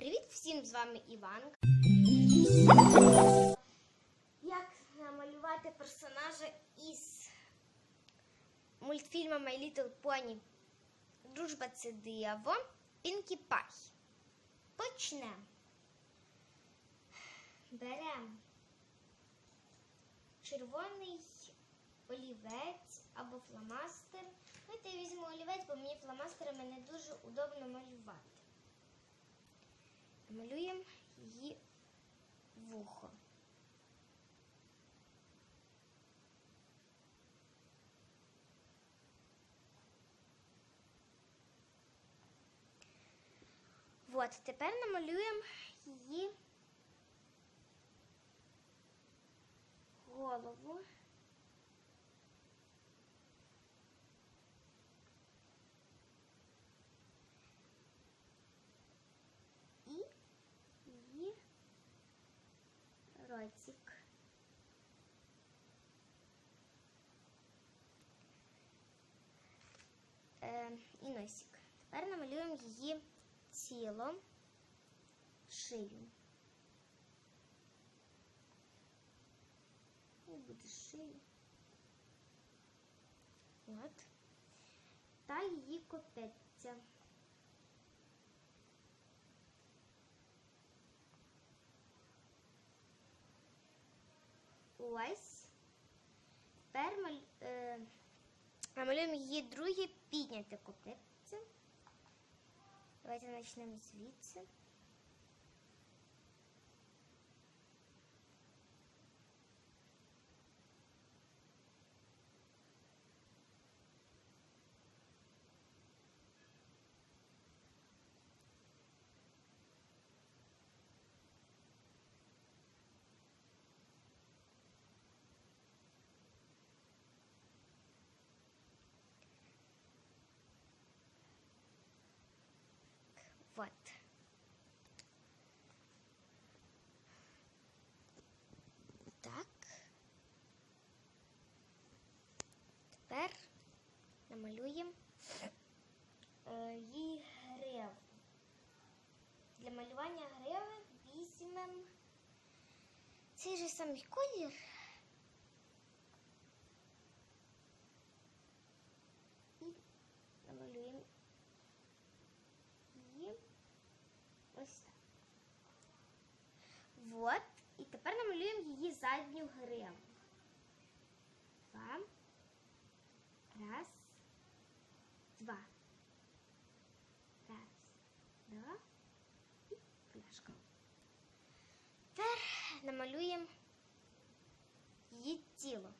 Привіт всім! З вами Іванка. Як намалювати персонажа із мультфільму My Little Pony Дружба це диво Пінкі Пай. Почнемо. Беремо червоний олівець або фломастер. Давайте я візьму олівець, бо мені фломастерами не дуже удобно малювати. Малюємо її вухо. От, тепер намалюємо її голову. І її ротик. Е, і носик. Тепер намалюємо її тіло, шию. І буде шия. От. Та її копеця. Ось. Тепер маль- е, намалюємо її друге підняте копеця. Давайте почнемо звідси. Вот. Так. Тепер намалюємо е, її гриву. Для малювання гриви візьмемо цей же самий колір. І намалюємо її ось так. Вот. І тепер намалюємо її задню гриву. Два. Раз. Два. Раз. Два. І пляшка. Тепер намалюємо її тіло.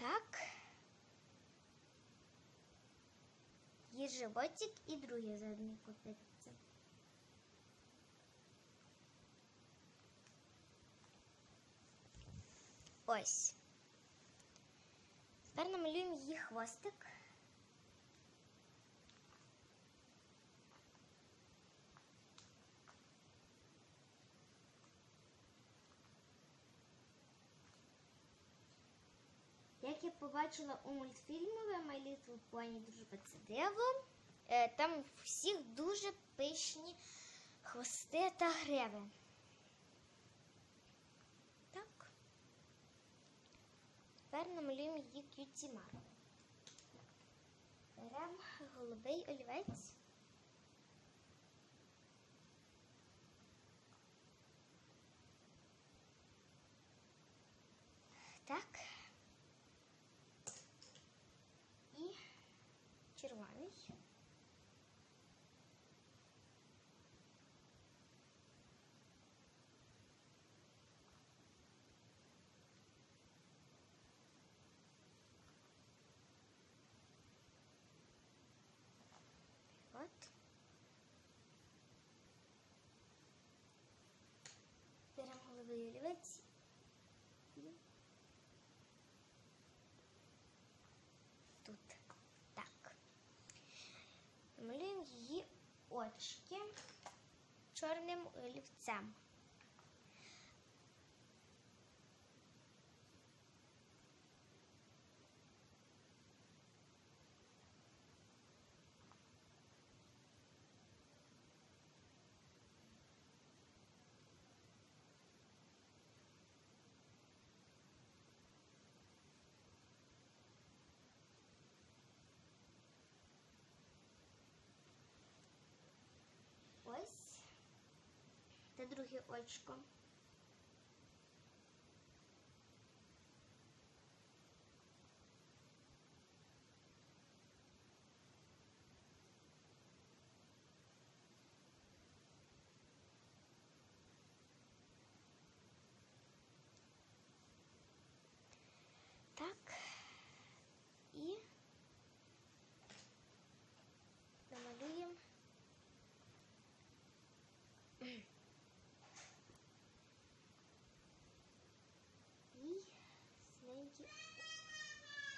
Так. Є животик і друге заднє копиться. Ось. Тепер намалюємо її хвостик. Як я побачила у мультфільмі My Little Дружба це диво, е, там у всіх дуже пишні хвости та гриви. Так. Тепер намалюємо її к'юті марку. Беремо голубий олівець. Так. І червоний. От. Беремо головий олівець. і Тут. Так. Малюємо її очки чорним олівцем. Це друге очко. Так.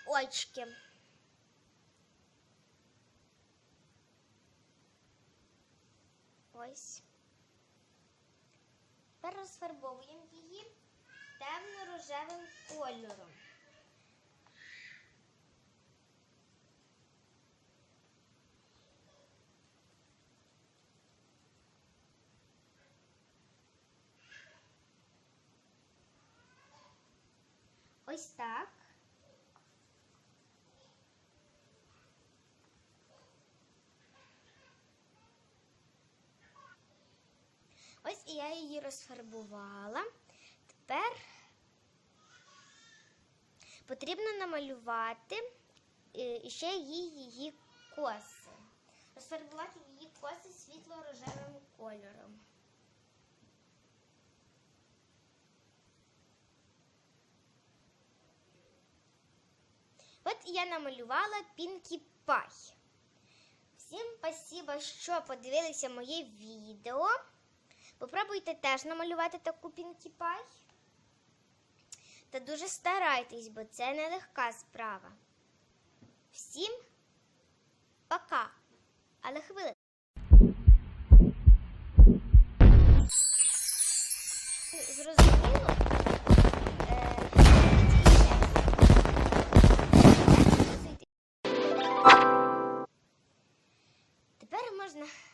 Очки. Ось. Тепер розфарбовуємо її темно-рожевим кольором. Ось так. Ось і я її розфарбувала. Тепер потрібно намалювати е, ще її, коси. Розфарбувати її коси світло-рожевим кольором. Я намалювала Пінкі Пай. Всім спасибо, що подивилися моє відео. Попробуйте теж намалювати таку Пінкі Пай. Та дуже старайтесь, бо це нелегка справа. Всім пока. Але хвилину. Зрозуміло? Тепер можна всім пока.